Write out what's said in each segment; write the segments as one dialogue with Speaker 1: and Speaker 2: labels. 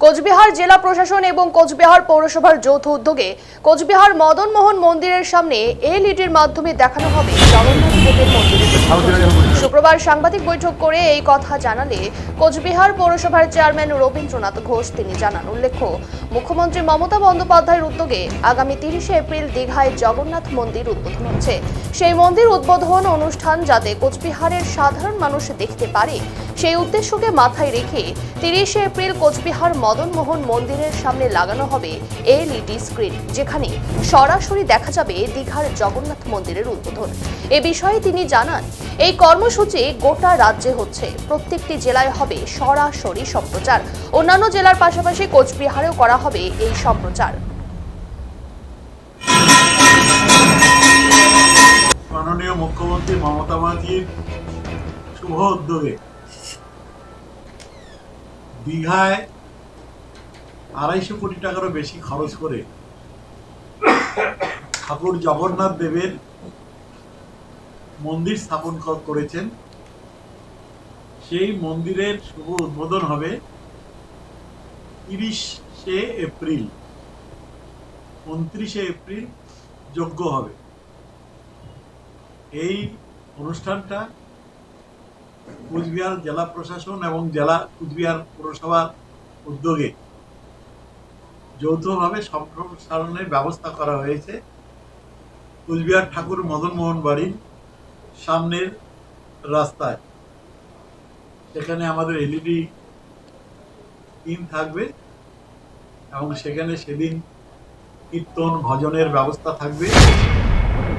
Speaker 1: কোচবিহার জেলা প্রশাসন এবং কোচবিহার পৌরসভার যৌথ উদ্যোগে কোচবিহার মদন মোহন মন্দিরের সামনে এলইডির মাধ্যমে দেখানো হবে শুক্রবার সাংবাদিক বৈঠক করে এই কথা জানালে কোচবিহার পৌরসভার চেয়ারম্যান রবীন্দ্রনাথ ঘোষ তিনি জানান, উল্লেখ্য, মুখ্যমন্ত্রী মমতা বন্দ্যোপাধ্যায়ের উদ্যোগে আগামী তিরিশে এপ্রিল দীঘায় জগন্নাথ মন্দির উদ্বোধন হচ্ছে। সেই মন্দির উদ্বোধন অনুষ্ঠান যাতে কোচবিহারের সাধারণ মানুষ দেখতে পারে সেই উদ্দেশ্যকে মাথায় রেখে তিরিশে এপ্রিল কোচবিহার মদন মোহন মন্দিরের সামনে লাগানো হবে এলইডি স্ক্রিন, যেখানে সরাসরি দেখা যাবে দীঘার জগন্নাথ মন্দিরের উদ্বোধন। এ বিষয়ে তিনি জানান, এই কর্মসূচি গোটা রাজ্যে হচ্ছে। প্রত্যেকটি জেলায় হবে সরাসরি সম্প্রচার। অন্যান্য জেলার পাশাপাশি কোচবিহারেও করা হবে এই সম্প্রচার।
Speaker 2: মুখ্যমন্ত্রী মমতা ব্যানার্জির শুভ উদ্যোগে দীঘায় আড়াইশো কোটি টাকারও বেশি খরচ করে ঠাকুর জগন্নাথ দেবের মন্দির স্থাপন করেছেন। সেই মন্দিরের শুভ উদ্বোধন হবে তিরিশে এপ্রিল। উনত্রিশে এপ্রিল যোগ্য হবে। এই অনুষ্ঠানটা কুচবিহার জেলা প্রশাসন এবং জেলা কুচবিহার পৌরসভার উদ্যোগে যৌথভাবে সম্প্রসারণের ব্যবস্থা করা হয়েছে। কুচবিহার ঠাকুর মদন মোহন বাড়ির সামনের রাস্তায়। সেখানে আমাদের এলইডি টিম থাকবে এবং সেখানে সেদিন কীর্তন, ভজনের ব্যবস্থা থাকবে।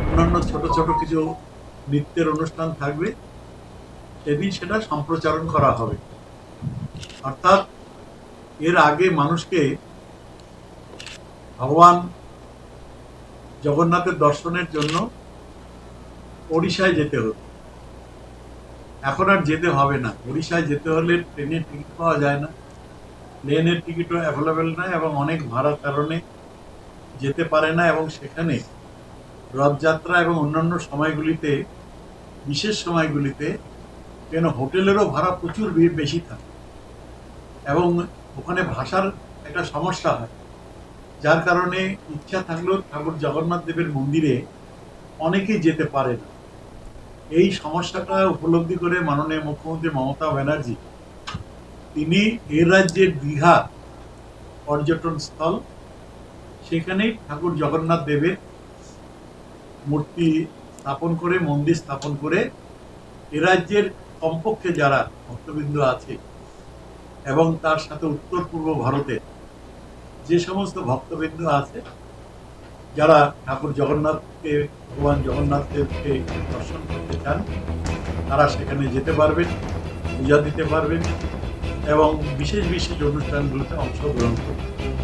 Speaker 2: অন্যান্য ছোট ছোট কিছু নৃত্যের অনুষ্ঠান থাকবে। সেদিন সেটা সম্প্রচারণ করা হবে। অর্থাৎ এর আগে মানুষকে ভগবান জগন্নাথের দর্শনের জন্য ওড়িশায় যেতে হতো। এখন আর যেতে হবে না। ওড়িশায় যেতে হলে ট্রেনের টিকিট পাওয়া যায় না। প্লেনের টিকিটও অ্যাভেলেবেল নয় এবং অনেক ভাড়ার কারণে যেতে পারে না এবং সেখানে রথযাত্রা এবং অন্যান্য সময়গুলিতে, বিশেষ সময়গুলিতে কেন হোটেলেরও ভাড়া প্রচুর বেশি থাকে। এবং ওখানে ভাষার একটা সমস্যা হয়। যার কারণে ইচ্ছা থাকলেও ঠাকুর জগন্নাথ দেবের মন্দিরে অনেকেই যেতে পারে না। এই সমস্যাটা উপলব্ধি করে মাননীয় মুখ্যমন্ত্রী মমতা ব্যানার্জি, তিনি এ রাজ্যের দীঘা পর্যটন স্থল, সেখানেই ঠাকুর জগন্নাথ দেবের মূর্তি স্থাপন করে, মন্দির স্থাপন করে এ রাজ্যের কমপক্ষে যারা ভক্তবৃন্দ আছে এবং তার সাথে উত্তর পূর্ব ভারতে যে সমস্ত ভক্তবৃন্দ আছে, যারা ঠাকুর জগন্নাথকে, ভগবান জগন্নাথ দেবকে দর্শন করতে চান, তারা সেখানে যেতে পারবেন, পূজা দিতে পারবেন এবং বিশেষ বিশেষ অনুষ্ঠানগুলোতে অংশগ্রহণ করবেন